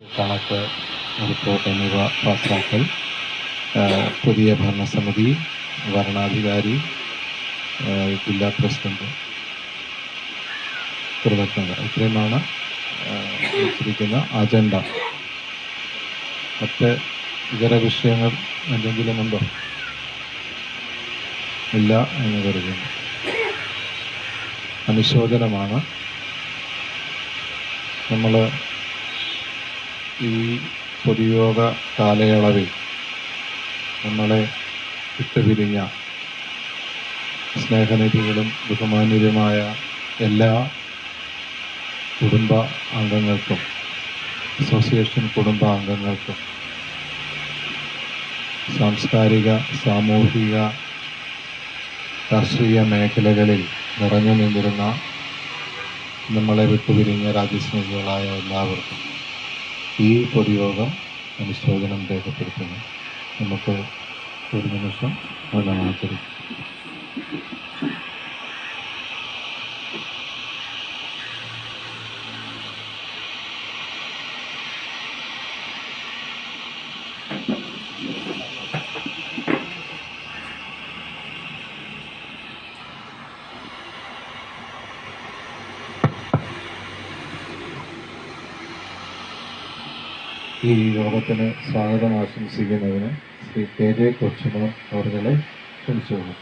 കണക്ക് റിപ്പോർട്ട് എന്നിവ പാസ്സാക്കൽ പുതിയ ഭരണസമിതി ഭരണാധികാരി ജില്ലാ പ്രസിഡന്റ് കൃതജ്ഞത ഇത്രയുമാണ് വെച്ചിരിക്കുന്ന അജണ്ട. മറ്റ് ഇതര വിഷയങ്ങൾ എന്തെങ്കിലും ഉണ്ടോ? ഇല്ല എന്ന് കരുതുന്നു. അനുശോചനമാണ്. നമ്മൾ ഈ പൊതുയോഗ കാലയളവിൽ നമ്മളെ വിട്ടുപിരിഞ്ഞ സ്നേഹനിധികളും ബഹുമാന്യരുമായ എല്ലാ കുടുംബ അംഗങ്ങൾക്കും അസോസിയേഷൻ കുടുംബ അംഗങ്ങൾക്കും സാംസ്കാരിക സാമൂഹിക രാഷ്ട്രീയ മേഖലകളിൽ നിറഞ്ഞു നിന്നിരുന്ന നമ്മളെ വിട്ടുപിരിഞ്ഞ രാജ്യസ്നേഹികളായ എല്ലാവർക്കും ഈ പൊതുയോഗം അനുശോചനം രേഖപ്പെടുത്തുന്നു. നമുക്ക് ഒരു നിമിഷം മൗനം ഈ യോഗത്തിന് സ്വാഗതം ആശംസിക്കുന്നതിന് ശ്രീ കെ ജെ കൊച്ചുമോൻ അവരുടെ ക്ഷണിച്ചോളൂ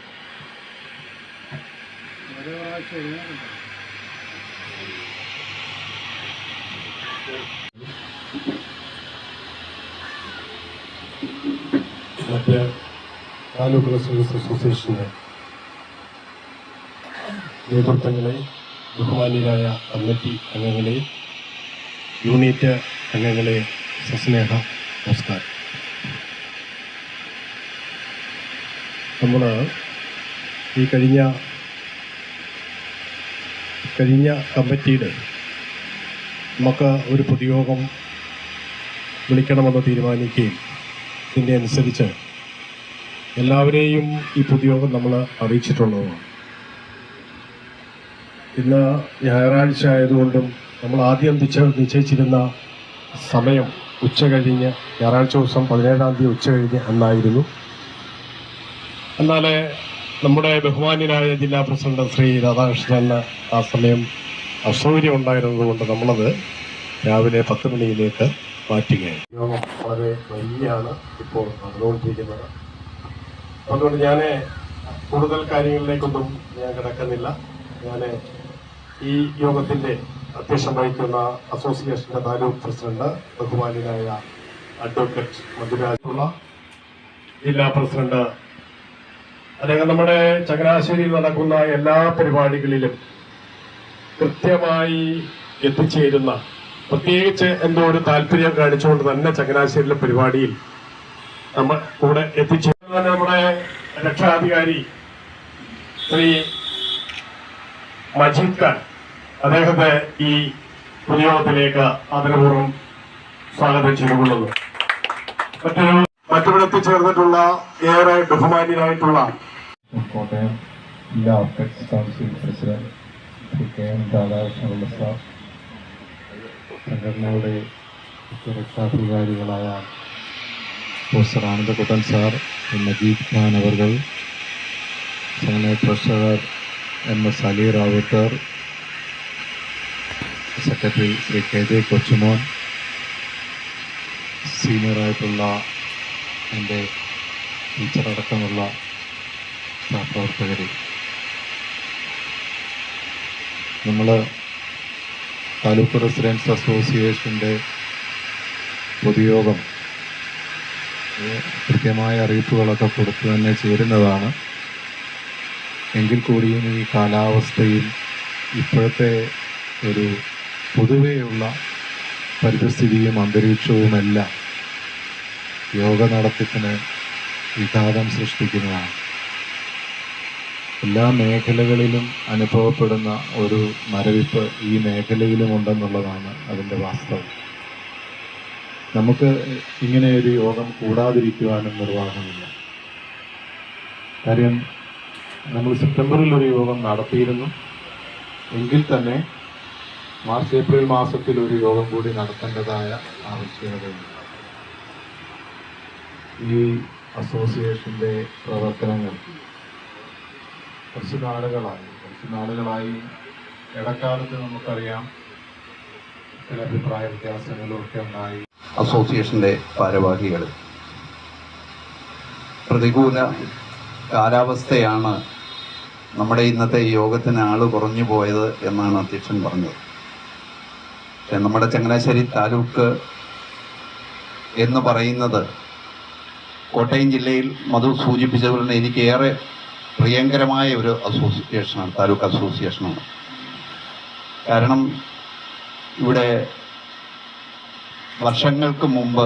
മറ്റ് താലൂക്ക് സർവീസ് അസോസിയേഷന്റെ നേതൃത്വങ്ങളെ ബഹുമാന്യരായ കമ്മിറ്റി അംഗങ്ങളെ യൂണിറ്റ് അംഗങ്ങളെ സസ്നേഹ നമസ്കാരം. നമ്മൾ ഈ കഴിഞ്ഞ കഴിഞ്ഞ കമ്മിറ്റിയുടെ നമുക്ക് ഒരു പൊതുയോഗം വിളിക്കണമെന്ന് തീരുമാനിക്കുകയും ഇതിന്റെ അനുസരിച്ച് എല്ലാവരെയും ഈ പൊതുയോഗം നമ്മൾ അറിയിച്ചിട്ടുള്ളതാണ് ഇന്ന് ഞായറാഴ്ച ആയതുകൊണ്ടും നമ്മൾ ആദ്യം നിശ്ച നിശ്ചയിച്ചിരുന്ന സമയം ഉച്ച കഴിഞ്ഞ് ഞായറാഴ്ച ദിവസം പതിനേഴാം തീയതി ഉച്ച കഴിഞ്ഞ് അന്നായിരുന്നു. എന്നാൽ നമ്മുടെ ബഹുമാന്യനായ ജില്ലാ പ്രസിഡന്റ് ശ്രീ രാധാകൃഷ്ണൻ ആ സമയം അസൗകര്യം ഉണ്ടായിരുന്നതുകൊണ്ട് നമ്മളത് രാവിലെ പത്ത് മണിയിലേക്ക് മാറ്റുകയാണ് യോഗം വളരെ വലിയാണ് ഇപ്പോൾ നടന്നുകൊണ്ടിരിക്കുന്നത്. അതുകൊണ്ട് ഞാൻ കൂടുതൽ കാര്യങ്ങളിലേക്കൊന്നും ഞാൻ കിടക്കുന്നില്ല. ഞാൻ ഈ യോഗത്തിന്റെ അധ്യക്ഷം വഹിക്കുന്ന അസോസിയേഷന്റെ താലൂക്ക് പ്രസിഡന്റ് ബഹുമാന്യനായ അഡ്വക്കേറ്റ് മധുരാജുള്ള ജില്ലാ പ്രസിഡന്റ് അദ്ദേഹം നമ്മുടെ ചങ്ങനാശ്ശേരിയിൽ നടക്കുന്ന എല്ലാ പരിപാടികളിലും കൃത്യമായി എത്തിച്ചേരുന്ന പ്രത്യേകിച്ച് എന്തോ ഒരു താല്പര്യം കാണിച്ചുകൊണ്ട് തന്നെ ചങ്ങനാശ്ശേരിയിലെ പരിപാടിയിൽ നമ്മൾ കൂടെ എത്തിച്ചേരുന്ന നമ്മുടെ രക്ഷാധികാരി ശ്രീ മജീദ് ഖാൻ. അദ്ദേഹത്തെ ഈ പൊതുയോഗത്തിലേക്ക് ആദരപൂർവം സ്വാഗതം ചെയ്തുകൊള്ളുന്നു. മറ്റൊരു മറ്റിവിടെ എത്തിച്ചേർന്നിട്ടുള്ള ഏറെ ബഹുമാന്യരായിട്ടുള്ള കോട്ടയം ജില്ലാ apex council president K M Radhakrishnapillai സംഘടനയുടെ രക്ഷാധികാരികളായ പ്രൊഫസർ ആനന്ദകുട്ടൻ സാർ മജീദ് ഖാൻ അവർ സംഘടന treasurer M. S. Ali Ravuthar secretary Shri K J Kochumon സീനിയറായിട്ടുള്ള എന്റെ ടീച്ചറടക്കമുള്ള സഹപ്രവർത്തകർ നമ്മൾ താലൂക്ക് റെസിഡൻസ് അസോസിയേഷന്റെ പൊതുയോഗം കൃത്യമായ അറിയിപ്പുകളൊക്കെ കൊടുത്തു തന്നെ ചേരുന്നതാണ്. എങ്കിൽ കൂടിയും ഈ കാലാവസ്ഥയിൽ ഇപ്പോഴത്തെ ഒരു പൊതുവെയുള്ള പരിതസ്ഥിതിയും അന്തരീക്ഷവുമെല്ലാം യോഗ നടത്തിപ്പിന് വിഘാതം സൃഷ്ടിക്കുന്നതാണ്. എല്ലാ മേഖലകളിലും അനുഭവപ്പെടുന്ന ഒരു മരവിപ്പ് ഈ മേഖലയിലും ഉണ്ടെന്നുള്ളതാണ് അതിന്റെ വാസ്തവം. നമുക്ക് ഇങ്ങനെ ഒരു യോഗം കൂടാതിരിക്കുവാനും നിർവാഹമില്ല. കാര്യം നമ്മൾ സെപ്റ്റംബറിൽ ഒരു യോഗം നടത്തിയിരുന്നു. എങ്കിൽ തന്നെ മാർച്ച് ഏപ്രിൽ മാസത്തിൽ ഒരു യോഗം കൂടി നടത്തേണ്ടതായ ആവശ്യകതയുണ്ട്. ഈ അസോസിയേഷന്റെ പ്രവർത്തനങ്ങൾ കുറച്ച് നാളുകളായി. കുറച്ച് നാളുകളായി. ഇടക്കാലത്ത് നമുക്കറിയാം ചില അഭിപ്രായ വ്യത്യാസങ്ങളൊക്കെ ഉണ്ടായി. അസോസിയേഷന്റെ ഭാരവാഹികൾ പ്രതികൂല കാലാവസ്ഥയാണ് നമ്മുടെ ഇന്നത്തെ യോഗത്തിന് ആൾ കുറഞ്ഞു പോയത് എന്നാണ് അധ്യക്ഷൻ പറഞ്ഞത്. നമ്മുടെ ചങ്ങനാശ്ശേരി താലൂക്ക് എന്ന് പറയുന്നത് കോട്ടയം ജില്ലയിൽ മധു സൂചിപ്പിച്ചതുപോലെ എനിക്ക് ഏറെ പ്രിയങ്കരമായ ഒരു അസോസിയേഷനാണ് താലൂക്ക് അസോസിയേഷനാണ് കാരണം ഇവിടെ വർഷങ്ങൾക്ക് മുമ്പ്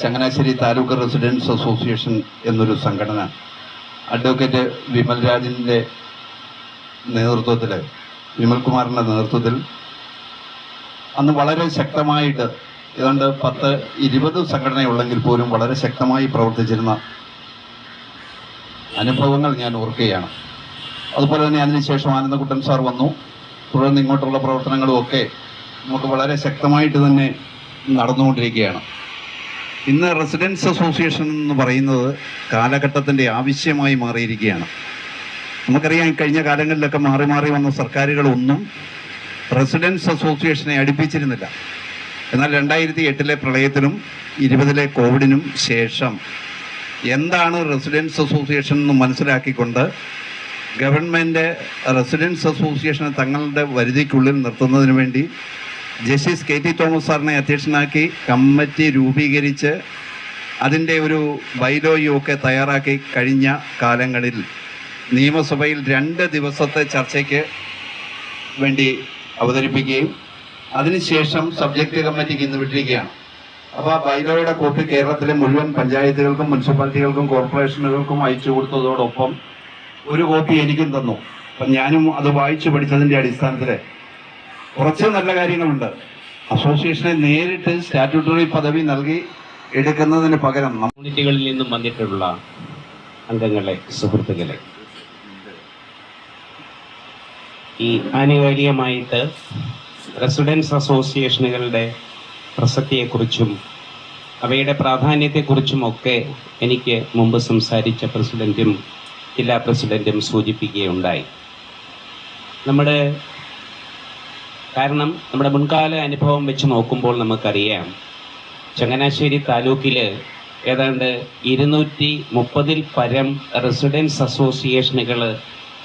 ചങ്ങനാശ്ശേരി താലൂക്ക് റെസിഡൻസ് അസോസിയേഷൻ എന്നൊരു സംഘടന അഡ്വക്കേറ്റ് വിമൽ രാജിന്റെ നേതൃത്വത്തിൽ വിമൽകുമാറിന്റെ നേതൃത്വത്തിൽ അന്ന് വളരെ ശക്തമായിട്ട് ഏതാണ്ട് പത്ത് ഇരുപത് സംഘടനയുള്ളെങ്കിൽ പോലും വളരെ ശക്തമായി പ്രവർത്തിച്ചിരുന്ന അനുഭവങ്ങൾ ഞാൻ ഓർക്കുകയാണ്. അതുപോലെ തന്നെ അതിനുശേഷം ആനന്ദകുട്ടൻ സാർ വന്നു. തുടർന്ന് ഇങ്ങോട്ടുള്ള പ്രവർത്തനങ്ങളും ഒക്കെ നമുക്ക് വളരെ ശക്തമായിട്ട് തന്നെ നടന്നുകൊണ്ടിരിക്കുകയാണ്. ഇന്ന് റെസിഡൻസ് അസോസിയേഷൻ എന്ന് പറയുന്നത് കാലഘട്ടത്തിന്റെ ആവശ്യമായി മാറിയിരിക്കുകയാണ്. നമുക്കറിയാം കഴിഞ്ഞ കാലങ്ങളിലൊക്കെ മാറി മാറി വന്ന സർക്കാരുകളൊന്നും റെസിഡൻസ് അസോസിയേഷനെ അടുപ്പിച്ചിരുന്നില്ല. എന്നാൽ രണ്ടായിരത്തി എട്ടിലെ പ്രളയത്തിനും ഇരുപതിലെ കോവിഡിനും ശേഷം എന്താണ് റെസിഡൻസ് അസോസിയേഷൻ എന്ന് മനസ്സിലാക്കിക്കൊണ്ട് ഗവൺമെന്റ് റെസിഡൻസ് അസോസിയേഷനെ തങ്ങളുടെ വരുതിക്കുള്ളിൽ നിർത്തുന്നതിന് വേണ്ടി ജസ്റ്റിസ് കെ ടി തോമസ് സാറിനെ അധ്യക്ഷനാക്കി കമ്മിറ്റി രൂപീകരിച്ച് അതിന്റെ ഒരു ബൈലോയും ഒക്കെ തയ്യാറാക്കി കഴിഞ്ഞ കാലങ്ങളിൽ നിയമസഭയിൽ രണ്ട് ദിവസത്തെ ചർച്ചയ്ക്ക് വേണ്ടി അവതരിപ്പിക്കുകയും അതിനുശേഷം സബ്ജക്റ്റ് കമ്മിറ്റിക്ക് ഇന്ന് വിട്ടിരിക്കുകയാണ്. അപ്പോൾ ആ ബൈലോയുടെ കോപ്പി കേരളത്തിലെ മുഴുവൻ പഞ്ചായത്തുകൾക്കും മുനിസിപ്പാലിറ്റികൾക്കും കോർപ്പറേഷനുകൾക്കും അയച്ചു കൊടുത്തതോടൊപ്പം ഒരു കോപ്പി എനിക്കും തന്നു. അപ്പം ഞാനും അത് വായിച്ചു പഠിച്ചതിന്റെ അടിസ്ഥാനത്തിൽ കുറച്ച് നല്ല കാര്യങ്ങളുണ്ട്. അസോസിയേഷനെ നേരിട്ട് സ്റ്റാറ്റ്യൂട്ടറി പദവി നൽകി എടുക്കുന്നതിന് പകരം കമ്മ്യൂണിറ്റികളിൽ നിന്നും വന്നിട്ടുള്ള അംഗങ്ങളെ സുഹൃത്തുക്കളെ ഈ ആനുകാലികമായിട്ട് റെസിഡൻസ് അസോസിയേഷനുകളുടെ പ്രസക്തിയെക്കുറിച്ചും അവയുടെ പ്രാധാന്യത്തെക്കുറിച്ചും ഒക്കെ എനിക്ക് മുമ്പ് സംസാരിച്ച പ്രസിഡന്റും ജില്ലാ പ്രസിഡന്റും സൂചിപ്പിക്കുകയുണ്ടായി. നമ്മുടെ കാരണം നമ്മുടെ മുൻകാല അനുഭവം വെച്ച് നോക്കുമ്പോൾ നമുക്കറിയാം. ചങ്ങനാശ്ശേരി താലൂക്കിൽ ഏതാണ്ട് ഇരുന്നൂറ്റി മുപ്പതിൽ പരം റെസിഡൻസ് അസോസിയേഷനുകൾ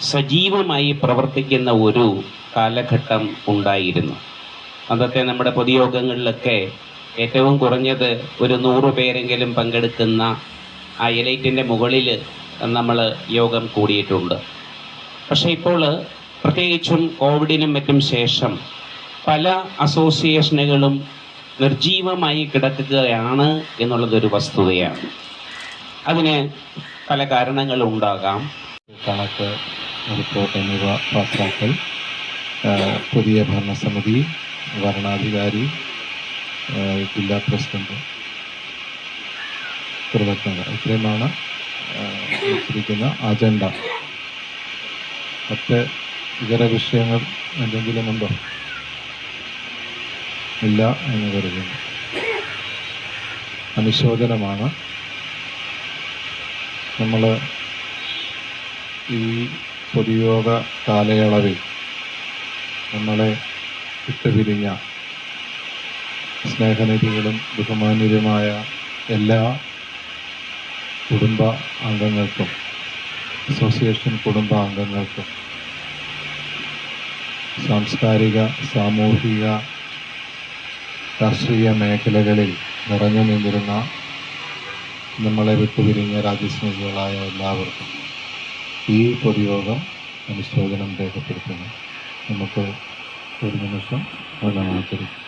സജീവമായി പ്രവർത്തിക്കുന്ന ഒരു കാലഘട്ടം ഉണ്ടായിരുന്നു. അന്നത്തെ നമ്മുടെ പൊതുയോഗങ്ങളിലൊക്കെ ഏറ്റവും കുറഞ്ഞത് ഒരു നൂറ് പേരെങ്കിലും പങ്കെടുക്കുന്ന ആ എലൈറ്റിന്റെ മുകളിൽ നമ്മൾ യോഗം കൂടിയിട്ടുണ്ട്. പക്ഷേ ഇപ്പോൾ പ്രത്യേകിച്ചും കോവിഡിനും മറ്റും ശേഷം പല അസോസിയേഷനുകളും നിർജീവമായി കിടക്കുകയാണ് എന്നുള്ളതൊരു വസ്തുതയാണ്. അതിന് പല കാരണങ്ങളുണ്ടാകാം. കണക്ക് റിപ്പോർട്ട് എന്നിവ പാസ്സാക്കൽ പുതിയ ഭരണസമിതി ഭരണാധികാരി ജില്ലാ പ്രസിഡന്റ് കൃതജ്ഞത ഇത്രയുമാണ് വെച്ചിരിക്കുന്ന അജണ്ട. മറ്റ് ഇതര വിഷയങ്ങൾ എന്തെങ്കിലും ഉണ്ടോ? ഇല്ല എന്ന് കരുതുന്നു. അനുശോചനമാണ്. നമ്മൾ ഈ പൊതുയോഗ കാലയളവിൽ നമ്മളെ വിട്ടുപിരിഞ്ഞ സ്നേഹനിധികളും ബഹുമാന്യരുമായ എല്ലാ കുടുംബ അംഗങ്ങൾക്കും അസോസിയേഷൻ കുടുംബ അംഗങ്ങൾക്കും സാംസ്കാരിക സാമൂഹിക രാഷ്ട്രീയ മേഖലകളിൽ നിറഞ്ഞു നിന്നിരുന്ന നമ്മളെ വിട്ടുപിരിഞ്ഞ രാജ്യസ്നേഹികളായ എല്ലാവർക്കും ഈ പൊതുയോഗം അനുശോചനം രേഖപ്പെടുത്തുന്നു. നമുക്ക് ഒരു നിമിഷം ആചരിക്കും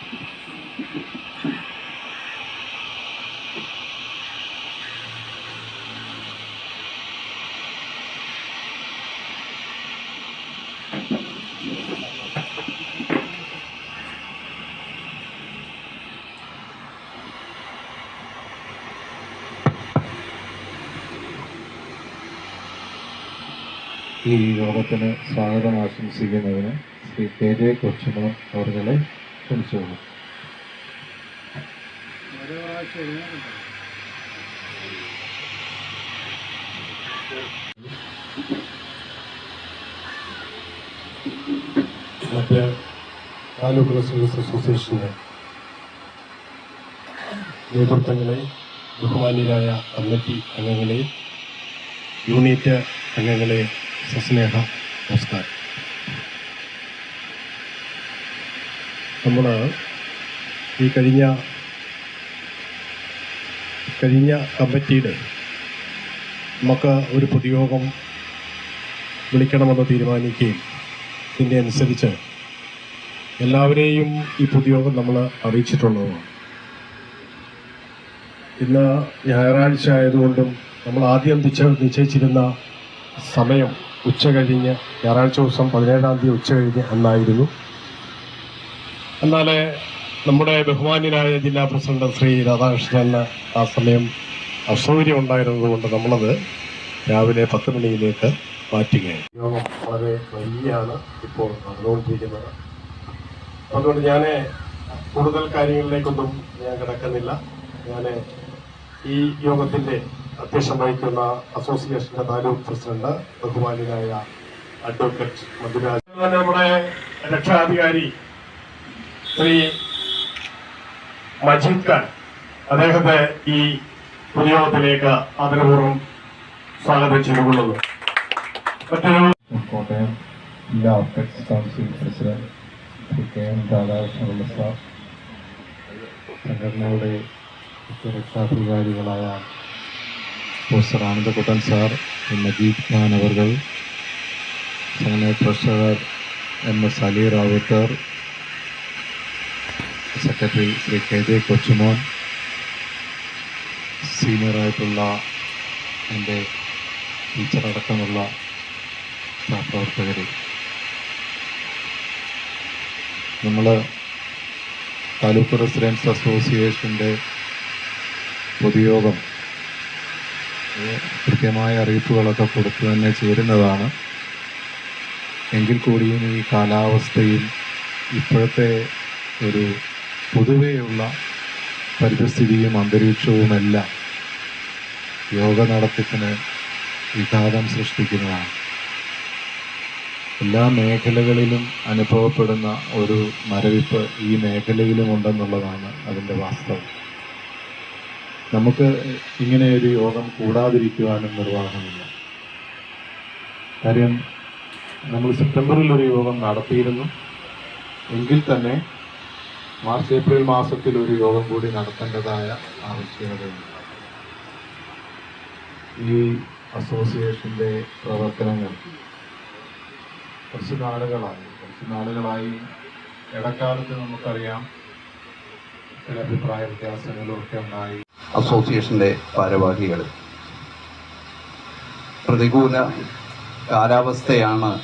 ഈ യോഗത്തിന് സ്വാഗതം ആശംസിക്കുന്നതിന് ശ്രീ കെ ജെ കൊച്ചുമോൻ അവരുടെ ക്ഷണിച്ചുകൊള്ളു. മറ്റ് നേതൃത്വങ്ങളെ ബഹുമാന്യരായ കമ്മിറ്റി അംഗങ്ങളെ യൂണിറ്റ് അംഗങ്ങളെ സസ്നേഹ നമസ്കാരം. നമ്മൾ ഈ കഴിഞ്ഞ കഴിഞ്ഞ കമ്മിറ്റിയുടെ നമുക്ക് ഒരു പൊതുയോഗം വിളിക്കണമെന്ന് തീരുമാനിക്കുകയും ഇതിന്റെ അനുസരിച്ച് എല്ലാവരെയും ഈ പൊതുയോഗം നമ്മൾ അറിയിച്ചിട്ടുള്ളതാണ് ഇന്ന് ഞായറാഴ്ച ആയതുകൊണ്ടും നമ്മൾ ആദ്യം നിശ്ചയിച്ചിരുന്ന സമയം ഉച്ച കഴിഞ്ഞ് ഞായറാഴ്ച ദിവസം പതിനേഴാം തീയതി ഉച്ച കഴിഞ്ഞ് അന്നായിരുന്നു. എന്നാൽ നമ്മുടെ ബഹുമാന്യനായ ജില്ലാ പ്രസിഡന്റ് ശ്രീ രാധാകൃഷ്ണന് ആ സമയം അസൗകര്യം ഉണ്ടായിരുന്നതുകൊണ്ട് നമ്മളത് രാവിലെ പത്ത് മണിയിലേക്ക് മാറ്റുകയാണ് വളരെ വലിയാണ് ഇപ്പോൾ നടന്നുകൊണ്ടിരിക്കുന്നത്. അതുകൊണ്ട് ഞാൻ കൂടുതൽ കാര്യങ്ങളിലേക്കൊന്നും ഞാൻ കിടക്കുന്നില്ല. ഞാൻ ഈ യോഗത്തിന്റെ അധ്യക്ഷം വഹിക്കുന്ന അസോസിയേഷന്റെ താലൂക്ക് പ്രസിഡന്റ് ബഹുമാന്യനായ അഡ്വക്കേറ്റ് മധുരാജ്. നമ്മുടെ രക്ഷാധികാരി ശ്രീ മജീദ് ഖാൻ. അദ്ദേഹത്തെ ഈ പൊതുയോഗത്തിലേക്ക് ആദരപൂർവം സ്വാഗതം ചെയ്തുകൊള്ളുന്നു. മറ്റൊരു കോട്ടയം ജില്ലാ apex council president Shri K M Radhakrishnapillai sir സംഘടനയുടെ രക്ഷാധികാരികളായ പ്രൊഫസർ ആനന്ദക്കുട്ടൻ സാർ മജീദ് ഖാൻ അവർ സംഘടന treasurer M S Ali Ravuthar secretary Shri K J Kochumon സീനിയറായിട്ടുള്ള എന്റെ ടീച്ചറടക്കമുള്ള സഹപ്രവർത്തകർ നമ്മൾ താലൂക്ക് റെസിഡൻസ് അസോസിയേഷന്റെ പൊതുയോഗം കൃത്യമായ അറിയിപ്പുകളൊക്കെ കൊടുത്തു തന്നെ ചേരുന്നതാണ്. എങ്കിൽ കൂടിയും ഈ കാലാവസ്ഥയിൽ ഇപ്പോഴത്തെ ഒരു പൊതുവെയുള്ള പരിതസ്ഥിതിയും അന്തരീക്ഷവുമെല്ലാം യോഗ നടത്തിപ്പിന് വിഘാതം സൃഷ്ടിക്കുന്നതാണ്. എല്ലാ മേഖലകളിലും അനുഭവപ്പെടുന്ന ഒരു മരവിപ്പ് ഈ മേഖലയിലും ഉണ്ടെന്നുള്ളതാണ് അതിന്റെ വാസ്തവം. നമുക്ക് ഇങ്ങനെ ഒരു യോഗം കൂടാതിരിക്കുവാനും നിർവാഹമില്ല. കാര്യം നമ്മൾ സെപ്റ്റംബറിൽ ഒരു യോഗം നടത്തിയിരുന്നു. എങ്കിൽ തന്നെ മാർച്ച് ഏപ്രിൽ മാസത്തിൽ ഒരു യോഗം കൂടി നടത്തേണ്ടതായ ആവശ്യകതയുണ്ട്. ഈ അസോസിയേഷന്റെ പ്രവർത്തനങ്ങൾ കുറച്ച് നാളുകളായി. കുറച്ച് നാളുകളായി. ഇടക്കാലത്ത് നമുക്കറിയാം ചില അഭിപ്രായ വ്യത്യാസങ്ങളും ഒക്കെ ഉണ്ടായി. അസോസിയേഷന്റെ ഭാരവാഹികൾ പ്രതികൂല കാലാവസ്ഥയാണ്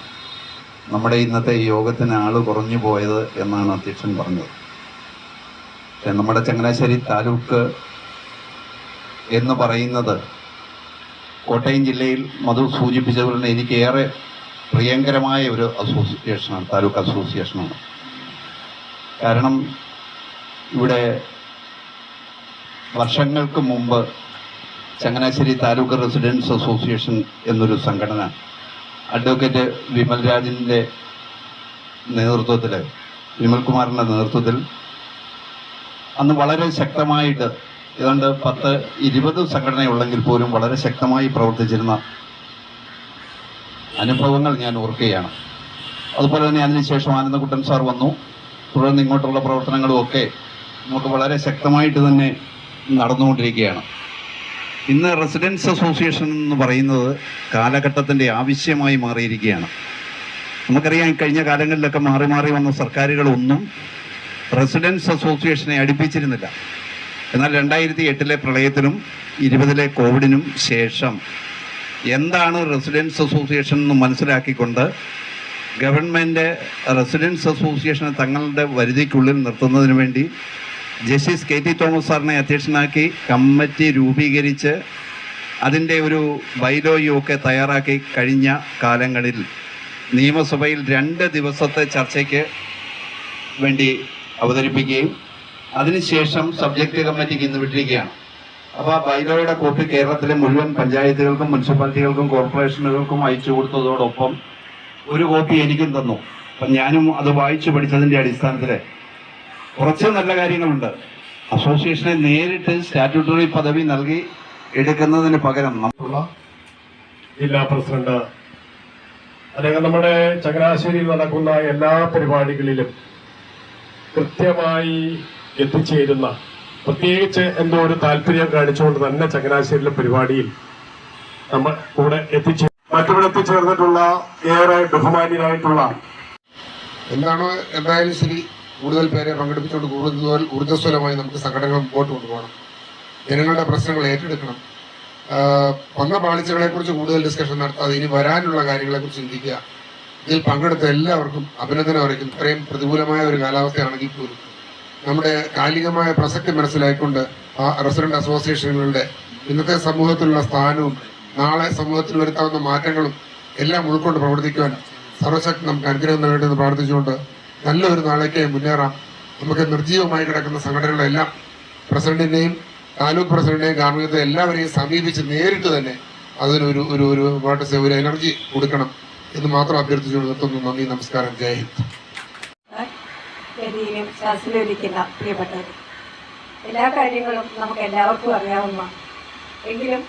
നമ്മുടെ ഇന്നത്തെ യോഗത്തിന് ആൾ കുറഞ്ഞു പോയത് എന്നാണ് അധ്യക്ഷൻ പറഞ്ഞത്. നമ്മുടെ ചങ്ങനാശ്ശേരി താലൂക്ക് എന്ന് പറയുന്നത് കോട്ടയം ജില്ലയിൽ മധു സൂചിപ്പിച്ചതുപോലെ തന്നെ എനിക്കേറെ പ്രിയങ്കരമായ ഒരു അസോസിയേഷനാണ് താലൂക്ക് അസോസിയേഷനാണ്. കാരണം ഇവിടെ വർഷങ്ങൾക്ക് മുമ്പ് ചങ്ങനാശ്ശേരി താലൂക്ക് റെസിഡൻസ് അസോസിയേഷൻ എന്നൊരു സംഘടന അഡ്വക്കേറ്റ് വിമൽ രാജിന്റെ നേതൃത്വത്തിൽ വിമൽകുമാറിന്റെ നേതൃത്വത്തിൽ അന്ന് വളരെ ശക്തമായിട്ട് ഏതാണ്ട് പത്ത് ഇരുപത് സംഘടനയുള്ളെങ്കിൽ പോലും വളരെ ശക്തമായി പ്രവർത്തിച്ചിരുന്ന അനുഭവങ്ങൾ ഞാൻ ഓർക്കുകയാണ്. അതുപോലെ തന്നെ അതിനുശേഷം ആനന്ദകുട്ടൻ സാർ വന്നു. തുടർന്ന് ഇങ്ങോട്ടുള്ള പ്രവർത്തനങ്ങളും ഒക്കെ നമുക്ക് വളരെ ശക്തമായിട്ട് തന്നെ നടന്നുകൊണ്ടിരിക്കുകയാണ്. ഇന്ന് റെസിഡൻസ് അസോസിയേഷൻ എന്ന് പറയുന്നത് കാലഘട്ടത്തിന്റെ ആവശ്യമായി മാറിയിരിക്കുകയാണ്. നമുക്കറിയാം കഴിഞ്ഞ കാലങ്ങളിലൊക്കെ മാറി മാറി വന്ന സർക്കാരുകളൊന്നും റെസിഡൻസ് അസോസിയേഷനെ അടുപ്പിച്ചിരുന്നില്ല. എന്നാൽ രണ്ടായിരത്തി എട്ടിലെ പ്രളയത്തിനും ഇരുപതിലെ കോവിഡിനും ശേഷം എന്താണ് റെസിഡൻസ് അസോസിയേഷൻ എന്ന് മനസ്സിലാക്കിക്കൊണ്ട് ഗവൺമെന്റ് റെസിഡൻസ് അസോസിയേഷനെ തങ്ങളുടെ വരുതിക്കുള്ളിൽ നിർത്തുന്നതിന് വേണ്ടി ജസ്റ്റിസ് കെ ടി തോമസ് സാറിനെ അധ്യക്ഷനാക്കി കമ്മിറ്റി രൂപീകരിച്ച് അതിന്റെ ഒരു ബൈലോയും ഒക്കെ തയ്യാറാക്കി കഴിഞ്ഞ കാലങ്ങളിൽ നിയമസഭയിൽ രണ്ട് ദിവസത്തെ ചർച്ചയ്ക്ക് വേണ്ടി അവതരിപ്പിക്കുകയും അതിനുശേഷം സബ്ജക്ട് കമ്മിറ്റിക്ക് ഇന്ന് വിട്ടിരിക്കുകയാണ്. അപ്പോൾ ആ ബൈലോയുടെ കോപ്പി കേരളത്തിലെ മുഴുവൻ പഞ്ചായത്തുകൾക്കും മുനിസിപ്പാലിറ്റികൾക്കും കോർപ്പറേഷനുകൾക്കും അയച്ചു കൊടുത്തതോടൊപ്പം ഒരു കോപ്പി എനിക്കും തന്നു. അപ്പം ഞാനും അത് വായിച്ചു പഠിച്ചതിന്റെ അടിസ്ഥാനത്തിൽ കുറച്ച് നല്ല കാര്യങ്ങളുണ്ട്. അസോസിയേഷനെ നേരിട്ട് സ്റ്റാറ്റ്യൂട്ടറി പദവി നൽകി എടുക്കുന്നതിന് പകരം നമുക്കുള്ള ജില്ലാ പ്രസിഡന്റ്. അദ്ദേഹം നമ്മുടെ ചങ്ങനാശ്ശേരിയിൽ നടക്കുന്ന എല്ലാ പരിപാടികളിലും കൃത്യമായി എത്തിച്ചേരുന്ന പ്രത്യേകിച്ച് എന്തോ ഒരു താല്പര്യം കാണിച്ചുകൊണ്ട് തന്നെ ചങ്ങനാശ്ശേരിയിലെ പരിപാടിയിൽ നമ്മൾ കൂടെ എത്തിച്ചേ മറ്റവിടെ എത്തിച്ചേർന്നിട്ടുള്ള ഏറെ ബഹുമാനിയായിട്ടുള്ള എന്താണ്? എന്തായാലും ശരി. കൂടുതൽ പേരെ പങ്കെടുപ്പിച്ചുകൊണ്ട് കൂടുതൽ ഊർജസ്വലമായി നമുക്ക് സംഘടനകൾ മുമ്പോട്ട് കൊണ്ടുപോകണം. ജനങ്ങളുടെ പ്രശ്നങ്ങൾ ഏറ്റെടുക്കണം. വന്ന പാളിച്ചകളെ കുറിച്ച് കൂടുതൽ ഡിസ്കഷൻ നടത്താതെ ഇനി വരാനുള്ള കാര്യങ്ങളെ കുറിച്ച് ചിന്തിക്കുക. ഇതിൽ പങ്കെടുത്ത എല്ലാവർക്കും അഭിനന്ദനം അറിയിക്കും ഇത്രയും പ്രതികൂലമായ ഒരു കാലാവസ്ഥയാണെങ്കിൽ പോലും. നമ്മുടെ കാലികമായ പ്രസക്തി മനസ്സിലാക്കിക്കൊണ്ട് ആ റെസിഡന്റ് അസോസിയേഷനുകളുടെ ഇന്നത്തെ സമൂഹത്തിലുള്ള സ്ഥാനവും നാളെ സമൂഹത്തിൽ വരുത്താവുന്ന മാറ്റങ്ങളും എല്ലാം ഉൾക്കൊണ്ട് പ്രവർത്തിക്കുവാൻ സർവശക്തി നമുക്ക് അനുഗ്രഹം നൽകട്ടെന്ന് പ്രാർത്ഥിച്ചുകൊണ്ട് നല്ലൊരു നാളേക്ക് മുന്നേറാം. നമുക്ക് നിർജീവമായി കിടക്കുന്ന സംഘടനകളെല്ലാം പ്രസിഡന്റിനെയും താലൂക്ക് പ്രസിഡന്റിനെയും ഗാർഹികത്തെ എല്ലാവരെയും സമീപിച്ച് നേരിട്ട് തന്നെ അതിനൊരു ഒരു ഒരു വാട്ട് സേ ഒരു എനർജി കൊടുക്കണം എന്ന് മാത്രം അഭ്യർത്ഥിച്ചുകൊണ്ട് നിർത്തുന്നു. നന്ദി നമസ്കാരം. ജയ് ഹിന്ദ്. എല്ലാ കാര്യങ്ങളും നമുക്ക് എല്ലാവർക്കും അറിയാവുന്ന എങ്കിലും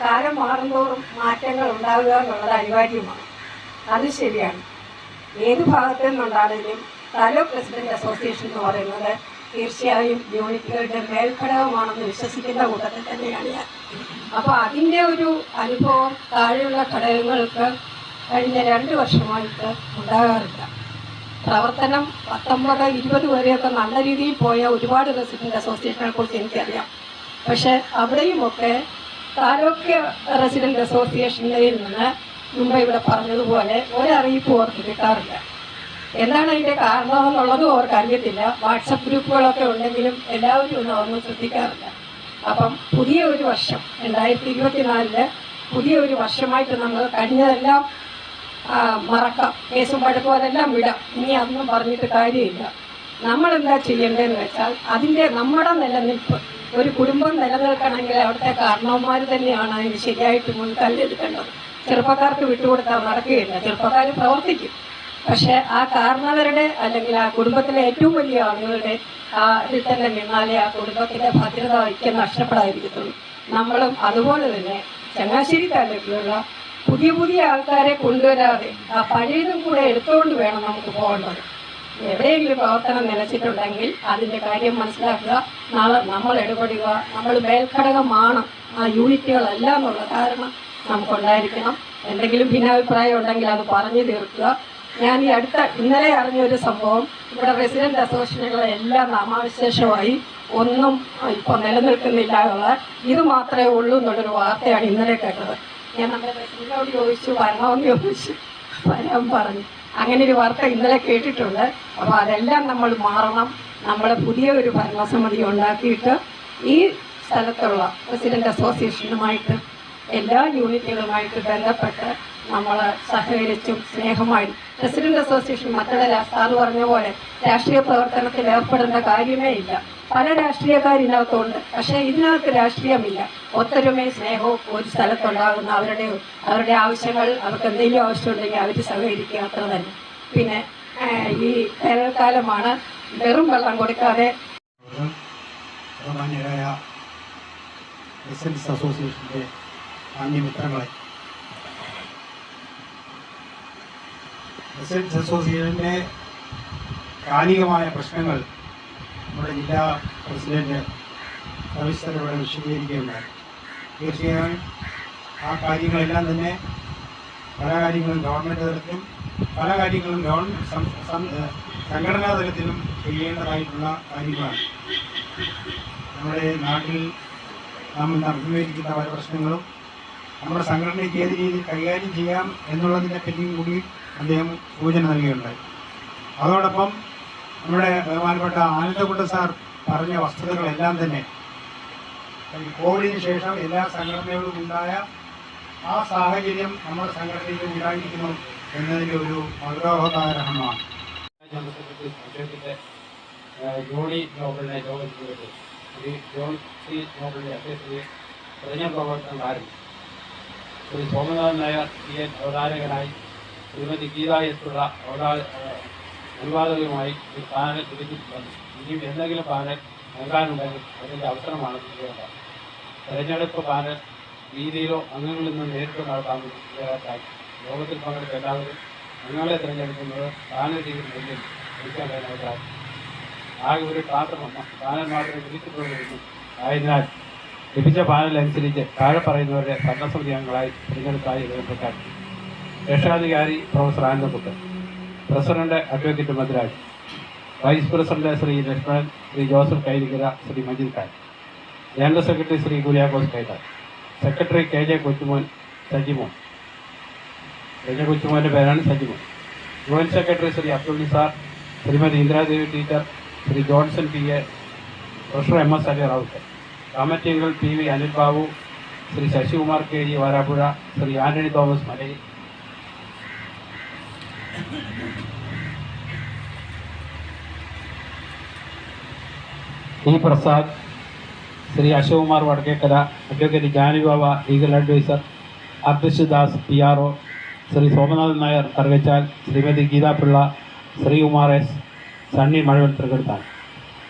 കാലം മാറുമ്പോഴും മാറ്റങ്ങൾ ഉണ്ടാവുക എന്നുള്ളത് അനിവാര്യമാണ്. അത് ശരിയാണ്. ഏത് ഭാഗത്തു നിന്നുണ്ടാണെങ്കിലും താലൂക്ക് പ്രസിഡന്റ് അസോസിയേഷൻ എന്ന് പറയുന്നത് തീർച്ചയായും യൂണിറ്റുകളുടെ മേൽഘടകമാണെന്ന് വിശ്വസിക്കുന്ന കൂട്ടത്തിൽ തന്നെയാണ് ഞാൻ. അപ്പോൾ അതിന്റെ ഒരു അനുഭവം താഴെയുള്ള ഘടകങ്ങൾക്ക് കഴിഞ്ഞ രണ്ട് വർഷമായിട്ട് ഉണ്ടാകാറില്ല. പ്രവർത്തനം പത്തൊമ്പത് ഇരുപത് വരെയൊക്കെ നല്ല രീതിയിൽ പോയ ഒരുപാട് റെസിഡന്റ് അസോസിയേഷനെ കുറിച്ച് എനിക്കറിയാം. പക്ഷേ അവിടെയുമൊക്കെ താലൂക്ക് റെസിഡന്റ് അസോസിയേഷനിൽ നിന്ന് മുമ്പ് ഇവിടെ പറഞ്ഞതുപോലെ ഒരറിയിപ്പ് ഓർക്ക് കിട്ടാറില്ല. എന്താണ് അതിന്റെ കാരണം എന്നുള്ളതും അവർക്ക് അറിയത്തില്ല. വാട്സപ്പ് ഗ്രൂപ്പുകളൊക്കെ ഉണ്ടെങ്കിലും എല്ലാവരും ഒന്നും അതൊന്നും ശ്രദ്ധിക്കാറില്ല. അപ്പം പുതിയ ഒരു വർഷം രണ്ടായിരത്തി ഇരുപത്തിനാലിൽ പുതിയ ഒരു വർഷമായിട്ട് നമ്മൾ കഴിഞ്ഞതെല്ലാം മറക്കാം. കേസും പഴക്കവും അതെല്ലാം വിടാം. ഇനി അതൊന്നും പറഞ്ഞിട്ട് കാര്യമില്ല. നമ്മൾ എന്താ ചെയ്യേണ്ടതെന്ന് വെച്ചാൽ അതിന്റെ നമ്മുടെ നിലനിൽപ്പ് ഒരു കുടുംബം നിലനിൽക്കണമെങ്കിൽ അവിടുത്തെ കാരണവന്മാർ തന്നെയാണ് അതിന് ശരിയായിട്ട് മുൻകല്ലെടുക്കേണ്ടത് ചെറുപ്പക്കാർക്ക് വിട്ടുകൊടുത്താൽ നടക്കുകയില്ല. ചെറുപ്പക്കാർ പ്രവർത്തിക്കും. പക്ഷെ ആ കാരണവരുടെ അല്ലെങ്കിൽ ആ കുടുംബത്തിലെ ഏറ്റവും വലിയ ആളുകളുടെ ആ ഇതിൽ തന്നെ നിന്നാലേ ആ കുടുംബത്തിന്റെ ഭദ്രത ഐക്യം നഷ്ടപ്പെടാതിരിക്കത്തുള്ളൂ. നമ്മളും അതുപോലെ തന്നെ ചങ്ങനാശ്ശേരി താലൂക്കിലുള്ള പുതിയ പുതിയ ആൾക്കാരെ കൊണ്ടുവരാതെ ആ പഴയതും കൂടെ എടുത്തുകൊണ്ട് വേണം നമുക്ക് പോകേണ്ടത്. എവിടെയെങ്കിലും പ്രവർത്തനം നിലച്ചിട്ടുണ്ടെങ്കിൽ അതിന്റെ കാര്യം മനസ്സിലാക്കുക. നാളെ നമ്മൾ ഇടപെടുക നമ്മൾ മേൽഘടകമാണ് ആ യൂണിറ്റുകളല്ല എന്നുള്ള ധാരണ നമുക്കുണ്ടായിരിക്കണം. എന്തെങ്കിലും ഭിന്നാഭിപ്രായം ഉണ്ടെങ്കിൽ അത് പറഞ്ഞു തീർക്കുക. ഞാൻ ഈ അടുത്ത ഇന്നലെ അറിഞ്ഞ ഒരു സംഭവം. ഇവിടെ റെസിഡന്റ് അസോസിയേഷനുകളെല്ലാം നാമാവിശേഷമായി ഒന്നും ഇപ്പോൾ നിലനിൽക്കുന്നില്ല എന്നുള്ള ഇത് മാത്രമേ ഉള്ളൂ എന്നുള്ളൊരു വാർത്തയാണ് ഇന്നലെ കേട്ടത്. ഞാൻ നമ്മുടെ പ്രസിഡന്റിനോട് ചോദിച്ചു വരണമെന്ന് ചോദിച്ചു. വരാൻ പറഞ്ഞു. അങ്ങനെ ഒരു വാർത്ത ഇന്നലെ കേട്ടിട്ടുണ്ട്. അപ്പോൾ അതെല്ലാം നമ്മൾ മാറണം. നമ്മളെ പുതിയ ഒരു ഭരണസമിതി ഉണ്ടാക്കിയിട്ട് ഈ സ്ഥലത്തുള്ള പ്രസിഡന്റ് അസോസിയേഷനുമായിട്ട് എല്ലാ യൂണിറ്റുകളുമായിട്ട് ബന്ധപ്പെട്ട് നമ്മൾ സഹകരിച്ചും സ്നേഹമായും പ്രസിഡന്റ് അസോസിയേഷൻ മറ്റുള്ള സാറ് പറഞ്ഞ പോലെ രാഷ്ട്രീയ പ്രവർത്തനത്തിൽ ഏർപ്പെടേണ്ട കാര്യമേ ഇല്ല. പല രാഷ്ട്രീയക്കാരിനകത്തുണ്ട് പക്ഷേ ഇതിനകത്ത് രാഷ്ട്രീയമില്ല. ഒത്തൊരുമയും സ്നേഹവും ഒരു സ്ഥലത്തുണ്ടാകുന്ന അവരുടെ അവരുടെ ആവശ്യങ്ങൾ അവർക്ക് എന്തെങ്കിലും ആവശ്യമുണ്ടെങ്കിൽ അവർ സഹകരിക്കുക അത്ര തന്നെ. പിന്നെ ഈ വേനൽക്കാലമാണ് വെറും വെള്ളം കൊടുക്കാതെ അസോസിയേഷന്റെ മാന്യമിത്രങ്ങളെ റെസിഡൻസ് അസോസിയേഷന്റെ കാലികമായ പ്രശ്നങ്ങൾ നമ്മുടെ ജില്ലാ പ്രസിഡന്റ് സവിസ്തരവിടെ വിശദീകരിക്കുകയുണ്ടായി. തീർച്ചയായും ആ കാര്യങ്ങളെല്ലാം തന്നെ പല കാര്യങ്ങളും ഗവൺമെന്റ് തലത്തിലും പല കാര്യങ്ങളും ഗവൺമെന്റ് സംഘടനാ തലത്തിലും ചെയ്യേണ്ടതായിട്ടുള്ള കാര്യങ്ങളാണ്. നമ്മുടെ നാട്ടിൽ നാം അഭിമുഖീകരിക്കുന്ന പല പ്രശ്നങ്ങളും നമ്മുടെ സംഘടനയ്ക്ക് ഏത് രീതിയിൽ കൈകാര്യം ചെയ്യാം എന്നുള്ളതിനെ പറ്റിയും കൂടി അദ്ദേഹം സൂചന നൽകിയിട്ടുണ്ട്. അതോടൊപ്പം നമ്മുടെ ബഹുമാനപ്പെട്ട ആനന്ദകുട്ട സാർ പറഞ്ഞ വസ്തുതകളെല്ലാം തന്നെ കോവിഡിന് ശേഷം എല്ലാ സംഘടനകളും ഉണ്ടായ ആ സാഹചര്യം നമ്മുടെ സംഘടനയിൽ ഉണ്ടായിരിക്കുന്നു എന്നതിന്റെ ഒരു അദ്ദേഹത്തിന്റെ ജോണി നോബലിനെ ജോലി ജോൺ സി നോബലിനെ അദ്ദേഹത്തിന് തെരഞ്ഞെടുപ്പ് പ്രവർത്തനം ആരംഭിച്ചു. ശ്രീ സോമനാഥൻ നായർ സി എൻ അവതാരകനായി ശ്രീമതി ഗീത എത്തുള്ള അനുവാദകരുമായി ഒരു പാനൽ വിളിച്ചിട്ടുള്ളത് ഇനിയും എന്തെങ്കിലും പാനൽ നൽകാനുണ്ടെങ്കിൽ അതിന്റെ അവസരമാണ് തിരഞ്ഞെടുപ്പ് പാനൽ രീതിയിലോ അംഗങ്ങളിൽ നിന്ന് നേരിട്ട് നടത്താമെന്ന് തയ്യാറായി. യോഗത്തിൽ പങ്കെടുത്ത എല്ലാവരും അംഗങ്ങളെ തിരഞ്ഞെടുക്കുന്നത് പാനൽ ചെയ്തിട്ടുണ്ടെങ്കിൽ വിളിക്കാൻ അവസരം ആകെ ഒരു പാത്രം പാനൽ മാത്രമേ വിളിച്ചിട്ടുള്ളൂ ആയതിനാൽ ലഭിച്ച പാനൽ താഴെ പറയുന്നവരെ ഭരണസമിതി അംഗങ്ങളായി തിരഞ്ഞെടുത്തായി പ്രഖ്യാപിച്ചു രക്ഷാധികാരി professor Anandakuttan president advocate Madraj vice president Shri Lakshmanan Shri Joseph Kairikara Shri Majeed Khan general secretary Shri Kuriakose Kaithan secretary K J Kochumon Sajimon K J കൊച്ചുമോന്റെ പേരാണ് Sajimon joint secretary Shri Abdul Nisar Shrimati Indiradevi teacher Shri Johnson P A professor M S Ali Ravuthar committee അംഗങ്ങൾ P V Anil Babu Shri Sasikumar K G Varappuzha Shri Antony Thomas മലയിൽ T Prasad Shri Ashokumar Vadakkekara advocate Jani Baba legal adviser artist Das P R O Shri Somanathan Nair Karukachal Shrimati Geethapillai Sreekumar S Sunny Mazhavan തൃകെടുത്താണ്